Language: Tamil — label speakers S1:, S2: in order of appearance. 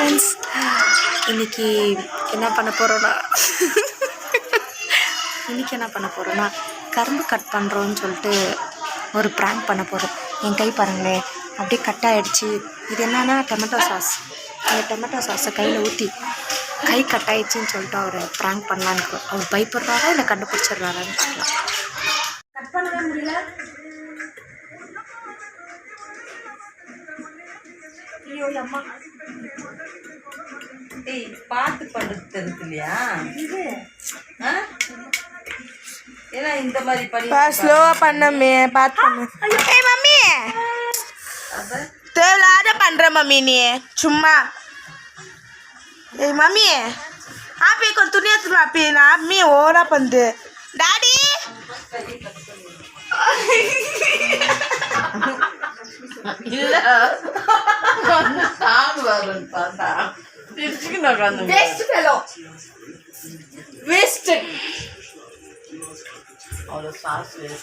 S1: ஃப்ரெண்ட்ஸ் இன்றைக்கி என்ன பண்ண போகிறோன்னா இன்னைக்கு என்ன பண்ண போகிறோன்னா கரும்பு கட் பண்ணுறோன்னு சொல்லிட்டு ஒரு ப்ராங்க் பண்ண போகிறோம் என் கை பாருங்களேன் அப்படியே கட் ஆகிடுச்சு இது என்னன்னா டொமேட்டோ சாஸ் அந்த டொமேட்டோ சாஸை கையில் ஊற்றி கை கட் ஆகிடுச்சின்னு சொல்லிட்டு அவர் ப்ராங்க் பண்ணலான்னு அவர் பயப்படுறாரா இல்லை கண்டுபிடிச்சிடுறாரான்னு சொல்லலாம் கட் பண்ணவே முடியல. ஐயோ அம்மா.
S2: பாட்டு பண்றது தெரியுது இல்லையா? ஏன்னா இந்த மாதிரி படி
S3: ஸ்லோவா பண்ணமே பார்த்து மம்மி! தேவையில்லாத பண்ற மம்மி நீ. சும்மா. ஏய் மம்மி. ஆப்பி கொஞ்சம் துணி எடுத்துட்டு ஆப்பி. நான் அம்மி ஓரா பண்ணுது டாடி!
S2: இல்ல. పార్లెంట్ పాట తీసుకున్నా
S3: కాదు వేస్ట్ ఫెలో
S2: వేస్ట్ సాస్ వేస్ట్